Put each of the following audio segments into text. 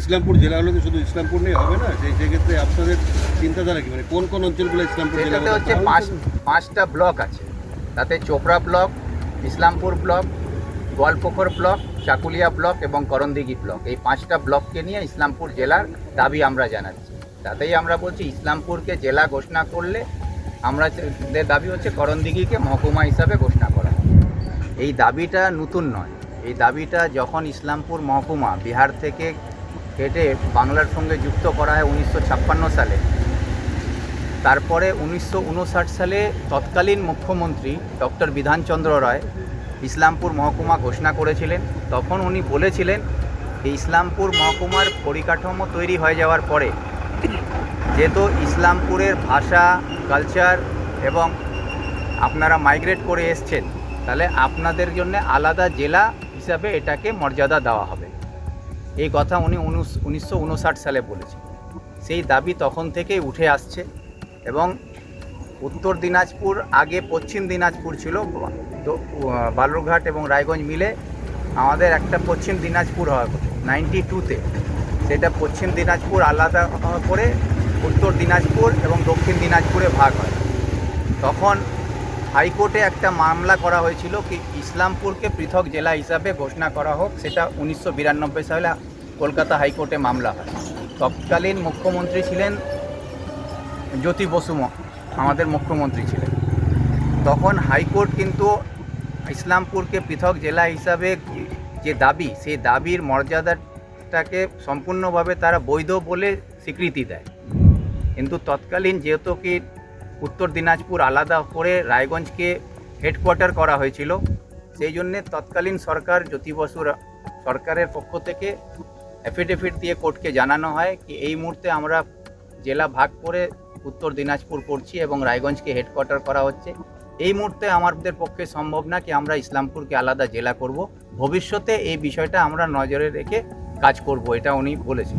ইসলামপুর জেলা হলে তো শুধু ইসলামপুর নিয়ে হবে না? সেই সেক্ষেত্রে আপনাদের চিন্তাধারা কি? মানে কোন কোন অঞ্চলগুলো ইসলামপুর জেলা হচ্ছে পাঁচ পাঁচটা ব্লক আছে। তাতে Chopra block Islampur block Goalpokhar block Chakulia block এবং করণদিঘি ব্লক। এই পাঁচটা ব্লককে নিয়ে ইসলামপুর জেলার দাবি আমরা জানাচ্ছি। তাতেই আমরা বলছি ইসলামপুরকে জেলা ঘোষণা করলে আমরা দাবি হচ্ছে করণদিঘিকে মহকুমা হিসাবে ঘোষণা করা এই দাবিটা নতুন নয়। এই দাবিটা যখন ইসলামপুর মহকুমা বিহার থেকে কেটে বাংলার সঙ্গে যুক্ত করা হয় উনিশশো ছাপ্পান্ন সালে। তারপরে উনিশশো উনষাট সালে তৎকালীন মুখ্যমন্ত্রী ডক্টর বিধানচন্দ্র রায় ইসলামপুর মহকুমা ঘোষণা করেছিলেন। তখন উনি বলেছিলেন এই ইসলামপুর মহকুমার পরিকাঠামো তৈরি হয়ে যাওয়ার পরে যেহেতু ইসলামপুরের ভাষা কালচার এবং আপনারা মাইগ্রেট করে এসছেন, তাহলে আপনাদের জন্য আলাদা জেলা হিসাবে এটাকে মর্যাদা দেওয়া হবে। এই কথা উনি উনিশশো উনষাট সালে বলেছেন। সেই দাবি তখন থেকেই উঠে আসছে এবং উত্তর দিনাজপুর, আগে পশ্চিম দিনাজপুর ছিল বালুরঘাট এবং রায়গঞ্জ মিলে আমাদের একটা পশ্চিম দিনাজপুর হওয়ার কথা, নাইনটি টুতে। সেটা পশ্চিম দিনাজপুর আলাদা করে উত্তর দিনাজপুর এবং দক্ষিণ দিনাজপুরে ভাগ হয়। তখন হাইকোর্টে একটা মামলা করা হয়েছিল কি ইসলামপুরকে পৃথক জেলা হিসাবে ঘোষণা করা হোক, সেটা উনিশশো বিরানব্বই সালে কলকাতা হাইকোর্টে মামলা হয়। তৎকালীন মুখ্যমন্ত্রী ছিলেন জ্যোতি বসু ম- আমাদের মুখ্যমন্ত্রী ছিলেন। তখন হাইকোর্ট কিন্তু ইসলামপুরকে পৃথক জেলা হিসাবে যে দাবি, সেই দাবির মর্যাদাটাকে সম্পূর্ণভাবে তারা বৈধ বলে স্বীকৃতি দেয়। কিন্তু তৎকালীন যেহেতু কি উত্তর দিনাজপুর আলাদা করে রায়গঞ্জকে হেডকোয়ার্টার করা হয়েছিল, সেই জন্যে তৎকালীন সরকার জ্যোতি বসুর সরকারের পক্ষ থেকে অ্যাফিডেভিট দিয়ে কোর্টকে জানানো হয় কি এই মুহূর্তে আমরা জেলা ভাগ করে উত্তর দিনাজপুর করছি এবং রায়গঞ্জকে হেডকোয়ার্টার করা হচ্ছে। এই মুহূর্তে আমাদের পক্ষে সম্ভব না কি আমরা ইসলামপুরকে আলাদা জেলা করব। ভবিষ্যতে এই বিষয়টা আমরা নজরে রেখে কাজ করব এটা উনি বলেছেন।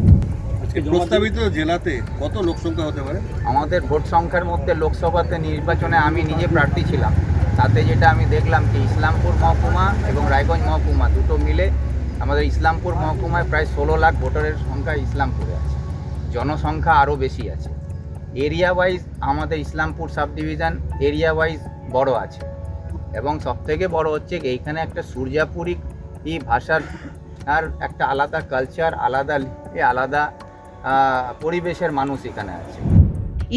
আজকে প্রস্তাবিত জেলাতে কত লোক সংখ্যা হতে পারে? আমাদের ভোট সংখ্যার মধ্যে লোকসভাতে নির্বাচনে আমি নিজে প্রার্থী ছিলাম। তাতে যেটা আমি দেখলাম কি ইসলামপুর মহকুমা এবং রায়গঞ্জ মহকুমা দুটো মিলে আমাদের ইসলামপুর মহকুমায় প্রায় ষোলো লাখ ভোটারের সংখ্যা ইসলামপুরে আছে। জনসংখ্যা আরও বেশি আছে। এরিয়া ওয়াইজ আমাদের Islampur sub division area wise বড় আছে। এবং সবথেকে বড় হচ্ছে এইখানে একটা সূর্যাপুরী এই ভাষার আর একটা আলাদা কালচার আলাদা আলাদা পরিবেশের মানুষ এখানে আছে।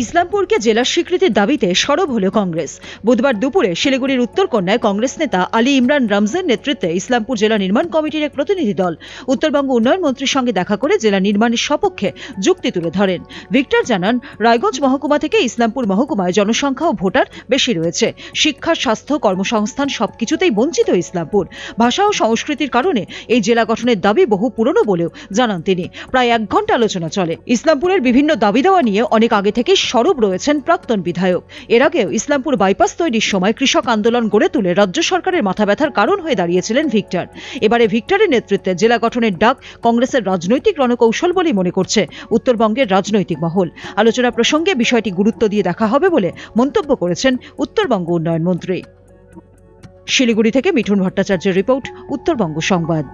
ইসলামপুরকে জেলার স্বীকৃতির দাবিতে সরব হল কংগ্রেস। বুধবার দুপুরে শিলিগুড়ির উত্তরকন্যায় কংগ্রেস নেতা আলী ইমরান রমজান নেতৃত্বে ইসলামপুর জেলা নির্মাণ কমিটির এক প্রতিনিধি দল উত্তরবঙ্গ উন্নয়ন মন্ত্রীর সঙ্গে দেখা করে জেলা নির্মাণের সপক্ষে যুক্তি তুলে ধরেন। ভিক্টর জানান, রায়গঞ্জ মহকুমা থেকে ইসলামপুর মহকুমায় জনসংখ্যা ও ভোটার বেশি রয়েছে। শিক্ষা, স্বাস্থ্য, কর্মসংস্থান সবকিছুতেই বঞ্চিত ইসলামপুর। ভাষা ও সংস্কৃতির কারণে এই জেলা গঠনের দাবি বহু পুরনো বলেও জানান তিনি। প্রায় এক ঘণ্টা আলোচনা চলে। ইসলামপুরের বিভিন্ন দাবি দেওয়া নিয়ে অনেক আগে থেকেই সরব রয়েছেন প্রাক্তন বিধায়ক। এর আগেও ইসলামপুর বাইপাস তৈরির সময় কৃষক আন্দোলন গড়ে তুলে রাজ্য সরকারের মাথা ব্যথার কারণ হয়ে দাঁড়িয়েছিলেন ভিক্টর। এবারে ভিক্টরের নেতৃত্বে জেলা গঠনের ডাক কংগ্রেসের রাজনৈতিক রণকৌশল বলেই মনে করছে উত্তরবঙ্গের রাজনৈতিক মহল। আলোচনা প্রসঙ্গে বিষয়টি গুরুত্ব দিয়ে দেখা হবে বলে মন্তব্য করেছেন উত্তরবঙ্গ উন্নয়ন মন্ত্রী। শিলিগুড়ি থেকে মিঠুন ভট্টাচার্যের রিপোর্ট, উত্তরবঙ্গ সংবাদ।